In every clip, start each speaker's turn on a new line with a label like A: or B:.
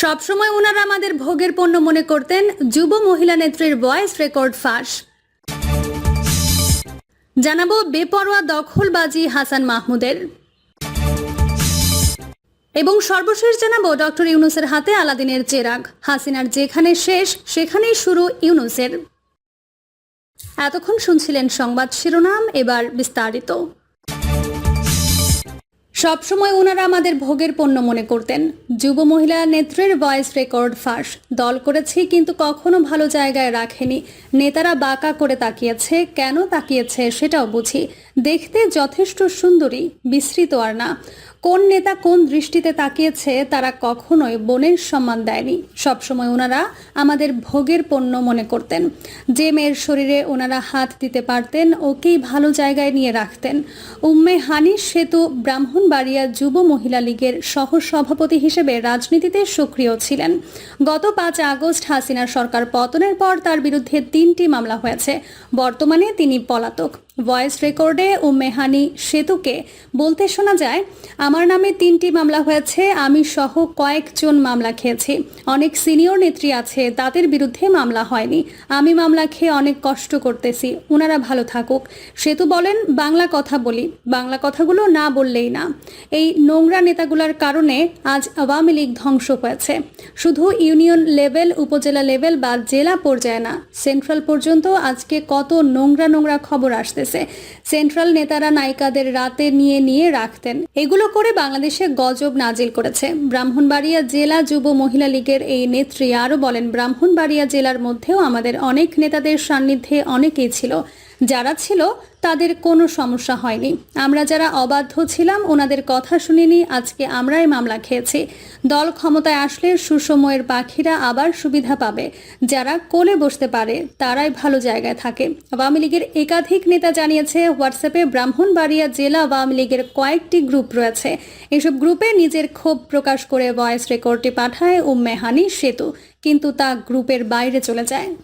A: সবসময় ওনারা আমাদের ভোগের পণ্য মনে করতেন যুব মহিলা নেত্রীর ভয়েস রেকর্ড ফাঁস। জানাব বেপরোয়া দখলবাজি হাসান মাহমুদের। এবং সর্বশেষ জানাব ডক্টর ইউনুসের হাতে আলাদিনের চেরাগ। হাসিনার যেখানে শেষ, সেখানেই শুরু ইউনুসের। এতক্ষণ শুনছিলেন সংবাদ শিরোনাম, এবার বিস্তারিত। সবসময় ওনারা আমাদের ভোগের পণ্য মনে করতেন। যুব মহিলা নেত্রের ভয়েস রেকর্ড ফাঁস। দল করেছি কিন্তু কখনো ভালো জায়গায় রাখেনি। নেতারা বাঁকা করে তাকিয়েছে, কেন তাকিয়েছে সেটাও বুঝি। দেখতে যথেষ্ট সুন্দরী, বিস্তৃত আর না। কোন নেতা কোন দৃষ্টিতে তাকিয়েছে তারা কখনোই বোনের সম্মান দেয়নি। সবসময় ওনারা আমাদের ভোগের পণ্য মনে করতেন। যে মেয়ের শরীরে ওনারা হাত দিতে পারতেন, ওকেই ভালো জায়গায় নিয়ে রাখতেন। উম্মে হানি সেতু ব্রাহ্মণবাড়িয়া যুব মহিলা লীগের সহ সভাপতি হিসেবে রাজনীতিতে সক্রিয় ছিলেন। গত পাঁচ আগস্ট হাসিনা সরকার পতনের পর তার বিরুদ্ধে তিনটি মামলা হয়েছে। বর্তমানে তিনি পলাতক। ভয়েস রেকর্ডে উম্মেহানি সেতুকে। বলতে শোনা যায়, আমার নামে তিনটি মামলা হয়েছে, আমি সহ কয়েকজন মামলা খেয়েছি। অনেক সিনিয়র নেত্রী আছে, তাদের বিরুদ্ধে মামলা হয়নি। আমি মামলা খেয়ে অনেক কষ্ট করতেছি ওনারা ভালো থাকুক। সেতু বলেন, বাংলা কথা বলি, বাংলা কথাগুলো না বললেই না। এই নোংরা নেতাগুলোর কারণে আজ আওয়ামী লীগ ধ্বংস হয়েছে। শুধু ইউনিয়ন লেভেল, উপজেলা লেভেল বা জেলা পর্যায়ে না, সেন্ট্রাল পর্যন্ত আজকে কত নোংরা নোংরা খবর আসতেছে। সেন্ট্রাল নেতারা নায়িকাদের রাতে নিয়ে নিয়ে রাখতেন। এগুলো করে বাংলাদেশে গজব নাজিল করেছে। ব্রাহ্মণবাড়িয়া জেলা যুব মহিলা লীগের এই নেত্রী আরও বলেন, ব্রাহ্মণবাড়িয়া জেলার মধ্যেও আমাদের অনেক নেতাদের সান্নিধ্যে অনেকেই ছিল। যারা ছিল, তাদের কোনো সমস্যা হয়নি। আমরা যারা অবাধ্য ছিলাম, ওনাদের কথা শুনিনি, আজকে আমরাই মামলা খেয়েছি। দল ক্ষমতায় আসলে সুসময়ের পাখিরা আবার সুবিধা পাবে। যারা কোলে বসতে পারে, তারাই ভালো জায়গায় থাকে। আওয়ামী লীগের একাধিক নেতা জানিয়েছে, হোয়াটসঅ্যাপে ব্রাহ্মণবাড়িয়া জেলা আওয়ামী লীগের কয়েকটি গ্রুপ রয়েছে। এসব গ্রুপে নিজের ক্ষোভ প্রকাশ করে ভয়েস রেকর্ডটি পাঠায় উম্মে হানি সেতু। কিন্তু তা গ্রুপের বাইরে চলে যায়।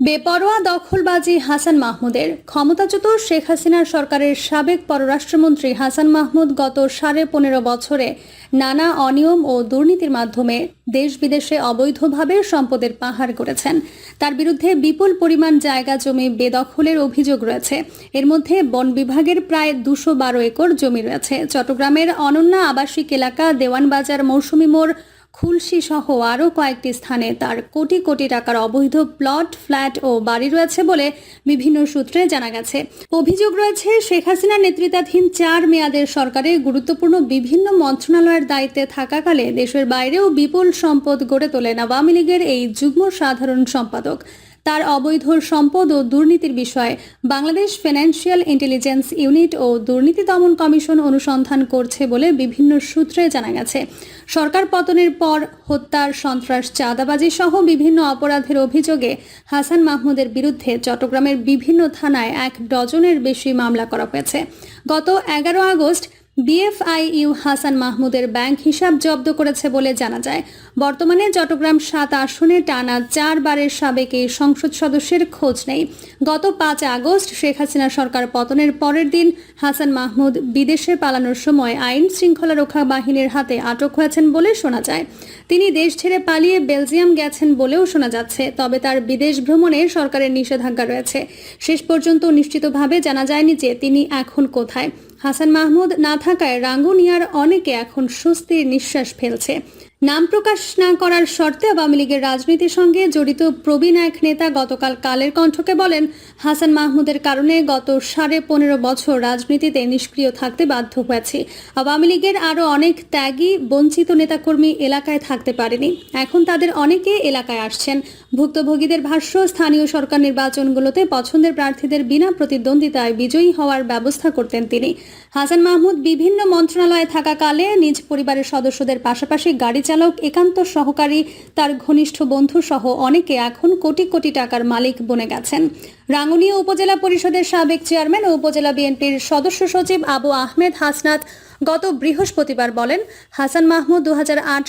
A: বেপরোয়া দখলবাজি হাসান মাহমুদের। ক্ষমতাচ্যুত শেখ হাসিনার সরকারের সাবেক পররাষ্ট্রমন্ত্রী হাসান মাহমুদ গত সাড়ে পনেরো বছরে নানা অনিয়ম ও দুর্নীতির মাধ্যমে দেশ বিদেশে অবৈধভাবে সম্পদের পাহাড় করেছেন তার বিরুদ্ধে বিপুল পরিমাণ জায়গা জমি বেদখলের অভিযোগ রয়েছে। এর মধ্যে বন বিভাগের প্রায় দুশো বারো একর জমি রয়েছে। চট্টগ্রামের অনন্যা আবাসিক এলাকা দেওয়ানবাজার মৌসুমী মোড় খুলশি সহ আরও কয়েকটি স্থানে তার কোটি কোটি টাকার অবৈধ প্লট, ফ্ল্যাট ও বাড়ি রয়েছে বলে বিভিন্ন সূত্রে জানা গেছে। অভিযোগ রয়েছে, শেখ হাসিনার নেতৃত্বাধীন চার মেয়াদের সরকারের গুরুত্বপূর্ণ বিভিন্ন মন্ত্রণালয়ের দায়িত্বে থাকাকালে দেশের বাইরেও বিপুল সম্পদ গড়ে তোলেন আওয়ামী লীগের এই যুগ্ম সাধারণ সম্পাদক। তার অবৈধ সম্পদ ও দুর্নীতির বিষয়ে বাংলাদেশ ফিনান্সিয়াল ইন্টেলিজেন্স ইউনিট ও দুর্নীতি দমন কমিশন অনুসন্ধান করছে বলে বিভিন্ন সূত্রে জানা গেছে। সরকার পতনের পর হত্যার সন্ত্রাস, চাঁদাবাজি সহ বিভিন্ন অপরাধের অভিযোগে হাসান মাহমুদের বিরুদ্ধে চট্টগ্রামের বিভিন্ন থানায় এক ডজনের বেশি মামলা করা হয়েছে। গত এগারো আগস্ট বিএফআইইউ হাসান মাহমুদের ব্যাংক হিসাব জব্দ করেছে বলে জানা যায়। বর্তমানে চট্টগ্রাম সাত আসনে টানা চারবারের সাবেক এই সংসদ সদস্যের খোঁজ নেই। গত পাঁচ আগস্ট শেখ হাসিনা সরকার পতনের পরের দিন হাসান মাহমুদ বিদেশে পালানোর সময় আইন শৃঙ্খলা রক্ষা বাহিনীর হাতে আটক হয়েছেন বলে শোনা যায়। তিনি দেশ ছেড়ে পালিয়ে বেলজিয়াম গেছেন বলেও শোনা যাচ্ছে, তবে তার বিদেশ ভ্রমণে সরকারের নিষেধাজ্ঞা রয়েছে। শেষ পর্যন্ত নিশ্চিতভাবে জানা যায়নি যে তিনি এখন কোথায়। হাসান মাহমুদ, না থাকায় রাঙ্গুনিয়ার অনেকে এখন স্বস্তির নিঃশ্বাস ফেলছে। নাম প্রকাশ না করার শর্তে আওয়ামী লীগের রাজনীতির সঙ্গে জড়িত প্রবীণ এক নেতা গতকাল কালের কণ্ঠকে বলেন, হাসান মাহমুদের কারণে গত সাড়ে পনেরো বছর রাজনীতিতে নিষ্ক্রিয় থাকতে বাধ্য হয়েছি। আওয়ামী লীগের আরও অনেক ত্যাগী, বঞ্চিত নেতাকর্মী এলাকায় থাকতে পারেনি। এখন তাদের অনেকে এলাকায় আসছেন। ভুক্তভোগীদের ভাষ্য, স্থানীয় সরকার নির্বাচনগুলোতে পছন্দের প্রার্থীদের বিনা প্রতিদ্বন্দ্বিতায় বিজয়ী হওয়ার ব্যবস্থা করতেন তিনি। হাসান মাহমুদ বিভিন্ন মন্ত্রণালয়ে থাকাকালে নিজ পরিবারের সদস্যদের পাশাপাশি গাড়ি চালক, একান্ত সহকারী, তার ঘনিষ্ঠ বন্ধু সহ অনেকে এখন কোটি কোটি টাকার মালিক বনে গেছেন। রাঙ্গুনিয়া উপজেলা পরিষদের সাবেক চেয়ারম্যান ও উপজেলা বিএনপির সদস্য সচিব আবু আহমেদ হাসনাত গত বৃহস্পতিবার বলেন, হাসান মাহমুদ দু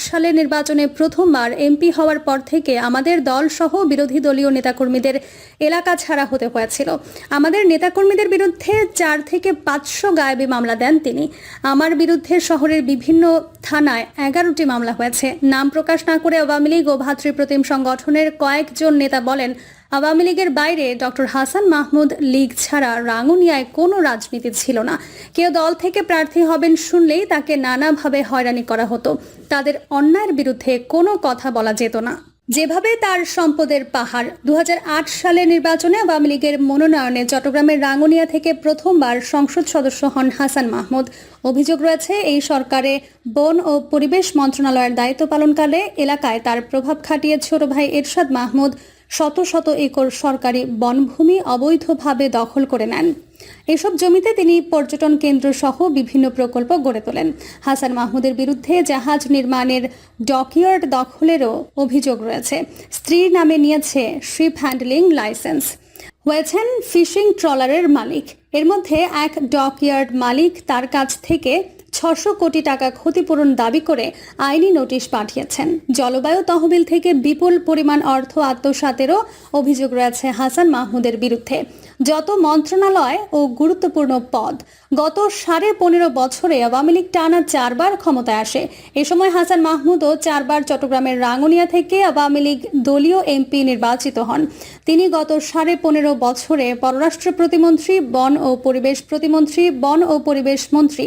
A: সালে নির্বাচনে প্রথমবার এমপি হওয়ার পর থেকে আমাদের দল সহ বিরোধী দলীয় নেতাকর্মীদের এলাকা ছাড়া হতে হয়েছিল। আমাদের নেতাকর্মীদের বিরুদ্ধে চার থেকে পাঁচশো গায়েবী মামলা দেন তিনি। আমার বিরুদ্ধে শহরের বিভিন্ন থানায় এগারোটি মামলা হয়েছে। নাম প্রকাশ না করে আওয়ামী লীগ ও ভাতৃপ্রতিম সংগঠনের কয়েকজন নেতা বলেন আওয়ামী লীগের বাইরে ডক্টর হাসান মাহমুদ লীগ ছাড়া রাঙ্গুনিয়ায় কোনো রাজনীতি ছিল না। কেউ দল থেকে প্রার্থী হবেন শুনলেই তাকে নানাভাবে হয়রানি করা হতো। তাদের অন্যায়ের বিরুদ্ধে কোনো কথা বলা যেত না। যেভাবে তার সম্পদের পাহাড়, দুহাজার আট সালে নির্বাচনে আওয়ামী লীগের মনোনয়নে চট্টগ্রামের রাঙ্গুনিয়া থেকে প্রথমবার সংসদ সদস্য হন হাসান মাহমুদ। অভিযোগ রয়েছে, এই সরকারে বন ও পরিবেশ মন্ত্রণালয়ের দায়িত্ব পালনকালে এলাকায় তার প্রভাব খাটিয়ে ছোট ভাই এরশাদ মাহমুদ। শত শত একর সরকারি বনভূমি অবৈধভাবে দখল করে নেন। এসব জমিতে তিনি পর্যটন কেন্দ্র সহ বিভিন্ন প্রকল্প গড়ে তোলেন। হাসান মাহমুদের বিরুদ্ধে জাহাজ নির্মাণের ডকইয়ার্ড দখলেরও অভিযোগ রয়েছে। স্ত্রীর নামে নিয়েছে শিপ হ্যান্ডলিং লাইসেন্স। হয়েছেন ফিশিং ট্রলারের মালিক। এর মধ্যে এক ডকইয়ার্ড মালিক তার কাছ থেকে ছশো কোটি টাকা ক্ষতিপূরণ দাবি করে আইনি নোটিশ পাঠিয়েছেন। জলবায়ু তহবিল থেকে বিপুল পরিমাণ অর্থ আত্মসাতেরও অভিযোগ রয়েছে হাসান মাহমুদের বিরুদ্ধে। যত মন্ত্রণালয় ও গুরুত্বপূর্ণ পদ, গত সাড়ে পনেরো বছরে আওয়ামী লীগ টানা চারবার ক্ষমতায় আসে। এ সময় হাসান মাহমুদও চারবার চট্টগ্রামের রাঙ্গুনিয়া থেকে আওয়ামী লীগ দলীয় এমপি নির্বাচিত হন। তিনি গত সাড়ে পনেরো বছরে পররাষ্ট্র প্রতিমন্ত্রী, বন ও পরিবেশ প্রতিমন্ত্রী, বন ও পরিবেশ মন্ত্রী,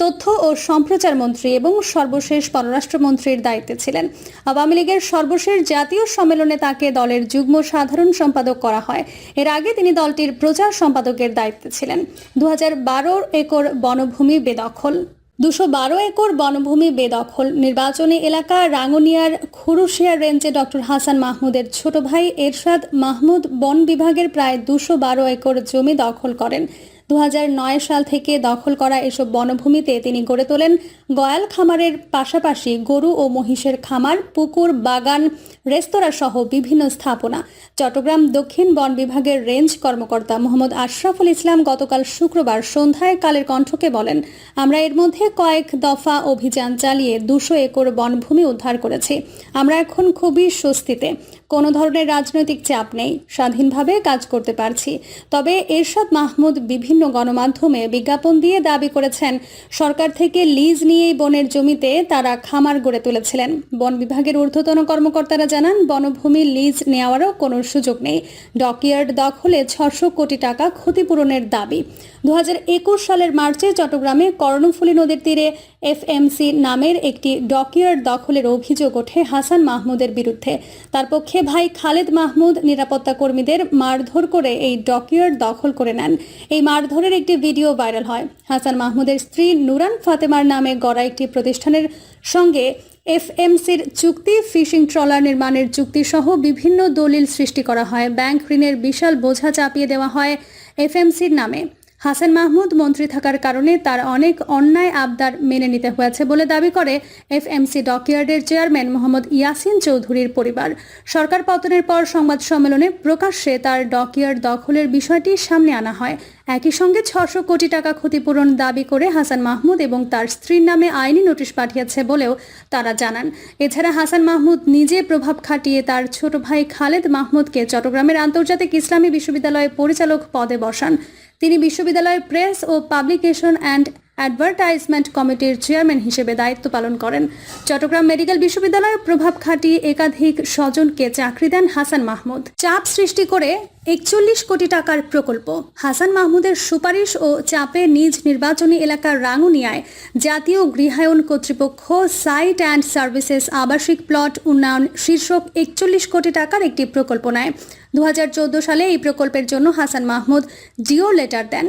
A: তথ্য ও সম্প্রচার মন্ত্রী এবং সর্বশেষ পররাষ্ট্রমন্ত্রীর দায়িত্বে ছিলেন। আওয়ামী লীগের সর্বশেষ জাতীয় সম্মেলনে তাকে দলের যুগ্ম সাধারণ সম্পাদক করা হয়। এর আগে তিনি দলটির প্রচার সম্পাদকের দায়িত্বে ছিলেন। দুহাজার বারো একর বনভূমি বেদখল। দুশো বারো একর বনভূমি বেদখল। নির্বাচনী এলাকা রাঙ্গুনিয়ার খুরুশিয়া রেঞ্জে ডক্টর হাসান মাহমুদের ছোট ভাই এরশাদ মাহমুদ বন বিভাগের প্রায় দুশো বারো একর জমি দখল করেন। দু হাজার নয় সাল থেকে দখল করা এসব বনভূমিতে তিনি গড়ে তোলেন গয়াল খামারের পাশাপাশি গরু ও মহিষের খামার, পুকুর, বাগান, রেস্তোরাঁ সহ বিভিন্ন স্থাপনা। চট্টগ্রাম দক্ষিণ বন বিভাগের রেঞ্জ কর্মকর্তা মোহাম্মদ আশরাফুল ইসলাম গতকাল শুক্রবার সন্ধ্যায় কালের কণ্ঠকে বলেন, আমরা এর মধ্যে কয়েক দফা অভিযান চালিয়ে দুশো একর বনভূমি উদ্ধার করেছি। আমরা এখন খুবই স্বস্তিতে। কোনো ধরনের রাজনৈতিক চাপ নেই। স্বাধীনভাবে কাজ করতে পারছি। তবে এরশাদ মাহমুদ বিভিন্ন গণমাধ্যমে বিজ্ঞাপন দিয়ে দাবি করেছেন, সরকার থেকে লিজ নিয়েই বনের জমিতে তারা খামার গড়ে তুলেছিলেন। বন বিভাগের ঊর্ধ্বতন কর্মকর্তারা জানান, বনভূমি লিজ নেওয়ারও কোনো সুযোগ নেই। ডকইয়ার্ড দখলে ছশো কোটি টাকা ক্ষতিপূরণের দাবি। দু হাজার একুশ সালের মার্চে চট্টগ্রামে কর্ণফুলী নদীর তীরে এফএমসি নামের একটি ডকইয়ার্ড দখলের অভিযোগ ওঠে হাসান মাহমুদের বিরুদ্ধে। তার পক্ষে ভাই খালেদ মাহমুদ নিরাপত্তা কর্মীদের মারধর করে এই ডকইয়ার্ড দখল করে নেন। এই মারধরের একটি ভিডিও ভাইরাল হয়। হাসান মাহমুদের স্ত্রী নুরান ফাতেমার নামে গড়া একটি প্রতিষ্ঠানের সঙ্গে এফএমসির চুক্তি, ফিশিং ট্রলার নির্মাণের চুক্তি সহ বিভিন্ন দলিল সৃষ্টি করা হয়। ব্যাংক ঋণের বিশাল বোঝা চাপিয়ে দেওয়া হয় এফএমসির নামে। হাসান মাহমুদ মন্ত্রী থাকার কারণে তার অনেক অন্যায় আবদার মেনে নিতে হয়েছে বলে দাবি করে এফএমসি ডকইয়ার্ডের চেয়ারম্যান মোহাম্মদ ইয়াসিন চৌধুরীর পরিবার। সরকার পতনের পর সংবাদ সম্মেলনে প্রকাশ্যে তার ডকইয়ার্ড দখলের বিষয়টি সামনে আনা হয়। একই সঙ্গে ছশো কোটি টাকা ক্ষতিপূরণ দাবি করে হাসান মাহমুদ এবং তার স্ত্রীর নামে আইনি নোটিশ পাঠিয়েছে বলেও তারা জানান। এছাড়া হাসান মাহমুদ নিজে প্রভাব খাটিয়ে তার ছোট ভাই খালেদ মাহমুদকে চট্টগ্রামের আন্তর্জাতিক ইসলামী বিশ্ববিদ্যালয়ের পরিচালক পদে বসান। তিনি বিশ্ববিদ্যালয়ের প্রেস ও পাবলিকেশন অ্যান্ড অ্যাডভার্টাইজমেন্ট কমিটির চেয়ারম্যান হিসেবে দায়িত্ব পালন করেন। চট্টগ্রাম মেডিকেল বিশ্ববিদ্যালয়ের প্রভাব খাটিয়ে একাধিক স্বজনকে চাকরি দেন হাসান মাহমুদ। চাপ সৃষ্টি করে একচল্লিশ কোটি টাকার প্রকল্প। হাসান মাহমুদের সুপারিশ ও চাপে নিজ নির্বাচনী এলাকার রাঙ্গুনিয়ায় জাতীয় গৃহায়ন কর্তৃপক্ষ সাইট অ্যান্ড সার্ভিসেস আবাসিক প্লট উন্নয়ন শীর্ষক একচল্লিশ কোটি টাকার একটি প্রকল্প নেয়। দু সালে এই প্রকল্পের জন্য Hasan Mahmud G O letter দেন।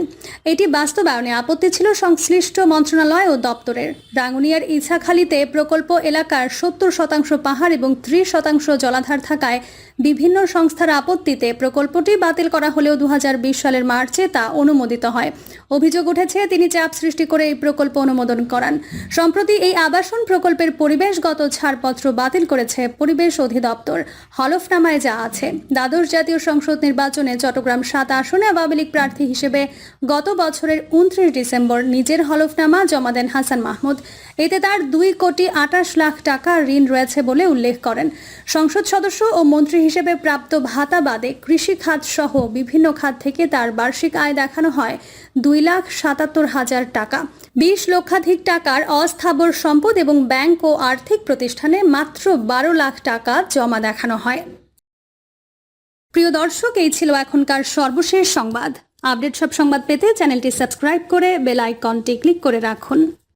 A: এটি বাস্তবায়নে আপত্তি ছিল সংশ্লিষ্ট সংশ্লিষ্ট মন্ত্রণালয় ও দপ্তরের। রাঙ্গুনিয়ার ইছাখালীতে প্রকল্প এলাকার সত্তর শতাংশ পাহাড় এবং ত্রিশ শতাংশ জলাধার থাকায় বিভিন্ন সংস্থার আপত্তিতে প্রকল্পটি বাতিল করা হলেও দু সালের মার্চে তা অনুমোদিত হয়। অভিযোগ উঠেছে, তিনি চাপ সৃষ্টি করে এই প্রকল্প অনুমোদন করান। সম্প্রতি এই আবাসন প্রকল্পের পরিবেশগত ছাড়পত্র বাতিল করেছে পরিবেশ অধিদপ্তর। হলফনামায় যা আছে, দ্বাদশ জাতীয় সংসদ নির্বাচনে চট্টগ্রাম সাত আসনে আওয়ামী লীগ প্রার্থী হিসেবে গত বছরের উনত্রিশ ডিসেম্বর নিজের হলফনামা জমা দেন হাসান মাহমুদ। এতে তার দুই কোটি আটাশ লাখ টাকা ঋণ রয়েছে বলে উল্লেখ করেন। সংসদ সদস্য ও মন্ত্রী হিসেবে প্রাপ্ত ভাতা বাদে কৃষি খাত সহ বিভিন্ন খাত থেকে তার বার্ষিক আয় দেখানো হয় দুই লাখ সাতাত্তর হাজার টাকা। বিশ লক্ষাধিক টাকার অস্থাবর সম্পদ এবং ব্যাংক ও আর্থিক প্রতিষ্ঠানে মাত্র বারো লাখ টাকা জমা দেখানো হয়। প্রিয় দর্শক, এই ছিল এখনকার সর্বশেষ সংবাদ। আপডেট সব সংবাদ পেতে চ্যানেলটি সাবস্ক্রাইব করে বেল আইকনটি ক্লিক করে রাখুন।